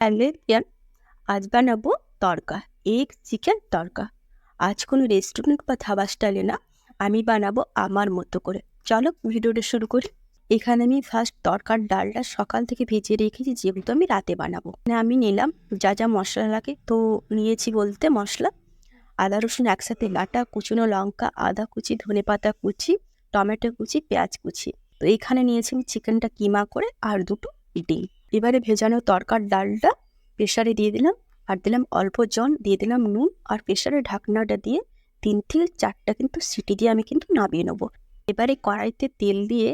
Hello আজ বানাবো তড়কা, egg, chicken তড়কা। আজ কোনো রেস্টুরেন্ট বা ধাবা স্টাইলে না, আমি বানাবো আমার মতো করে। চলো ভিডিওটা শুরু করি। এখানে আমি ফার্স্ট তরকার ডালটা সকাল থেকে ভেজে রেখেছি, যেহেতু আমি রাতে বানাবো। মানে আমি নিলাম যা যা মশলা লাগে। তো নিয়েছি বলতে মশলা। আদা, রসুন একসাথে লাটা কুচুনো লঙ্কা, আদা কুচি, ধনে পাতা কুচি, টমেটো কুচি, পেঁয়াজ কুচি। তো এখানে নিয়েছি আমি চিকেনটা কিমা করে আর দুটো ডিম। এবারে ভেজানো তরকার ডালটা প্রেশারে দিয়ে দিলাম, আর দিলাম অল্প জল, দিয়ে দিলাম নুন, আর প্রেশারে ঢাকনাটা দিয়ে তিন থেকে চারটা কিন্তু সিটি দিয়ে আমি কিন্তু নামিয়ে নেব। এবারে কড়াইতে তেল দিয়ে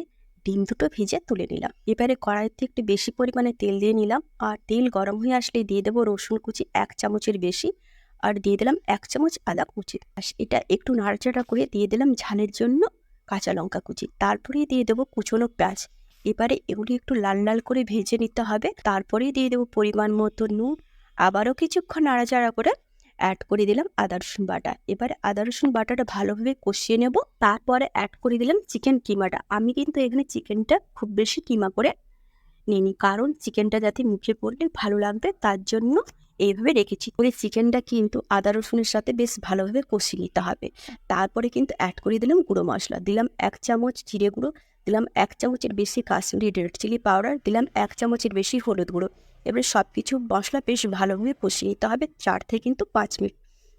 ডিম দুটো ভেজে তুলে নিলাম। এবারে কড়াইতে একটু বেশি পরিমাণে তেল দিয়ে নিলাম, আর তেল গরম হয়ে আসলে দিয়ে দেবো রসুন কুচি এক চামচের বেশি, আর দিয়ে দিলাম এক চামচ আদা কুচি। আর এটা একটু নাড়াচাড়া করে দিয়ে দিলাম ঝালের জন্য কাঁচা লঙ্কা কুচি। তারপরে দিয়ে দেবো কুচনো পেঁয়াজ। এবারে এগুলি একটু লাল লাল করে ভেজে নিতে হবে। তারপরেই দিয়ে দেবো পরিমাণ মতো নুন। আবারও কিছুক্ষণ নাড়াচাড়া করে অ্যাড করে দিলাম আদা, রসুন বাটা। এবারে আদা, রসুন বাটাটা ভালোভাবে কষিয়ে নেব। তারপরে অ্যাড করে দিলাম চিকেন কিমাটা। আমি কিন্তু এখানে চিকেনটা খুব বেশি কিমা করে নিইনি, কারণ চিকেনটা যাতে মুখে পড়লে ভালো লাগবে, তার জন্য এইভাবে রেখেছি। ওই চিকেনটা কিন্তু আদা, রসুনের সাথে বেশ ভালোভাবে কষিয়ে নিতে হবে। তারপরে কিন্তু অ্যাড করে দিলাম গুঁড়ো মশলা। দিলাম এক চামচ জিরে গুঁড়ো দিলাম এক চামচের বেশি কাশ্মীরি রেড চিলি পাউডার, দিলাম এক চামচের বেশি হলুদ গুঁড়ো। এবারে সব কিছু মশলা বেশ ভালোভাবে কষিয়ে নিতে হবে চার থেকে কিন্তু পাঁচ মিনিট।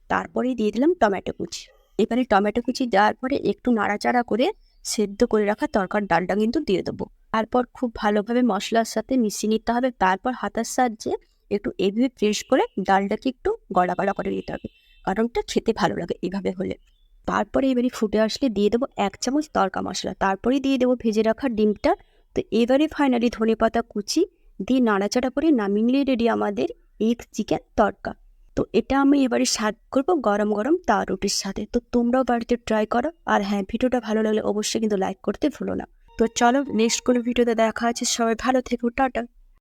তারপরেই দিয়ে দিলাম টমেটো কুচি। এবারে টমেটো কুচি দেওয়ার পরে একটু নাড়াচাড়া করে সেদ্ধ করে রাখা তরকার ডালটা কিন্তু দিয়ে দেবো। তারপর খুব ভালোভাবে মশলার সাথে মিশিয়ে নিতে হবে। তারপর হাতার সাহায্যে একটু এভাবে প্রেস করে ডালটাকে একটু গড়া গড়া করে নিতে হবে। কারণটা খেতে ভালো লাগে এভাবে হলে। তারপরে এবারে ফুটে আসলে দিয়ে দেবো এক চামচ তরকা মশলা। তারপরে দিয়ে দেবো ভেজে রাখা ডিমটা। তো এবারে ফাইনালি ধনে পাতা কুচি দিয়ে নাড়াচাড়া করে নামিয়ে নিলে রেডি আমাদের এগ চিকেন তড়কা তো এটা আমি এবারে সার্ভ করব গরম গরম তা রুটির সাথে। তো তোমরাও বাড়িতে ট্রাই করো। আর হ্যাঁ ভিডিওটা ভালো লাগলে অবশ্যই কিন্তু লাইক করতে ভুলো না। তো চলো নেক্সট কোনো ভিডিওতে দেখা আছে সবাই ভালো থেকো, টাটা।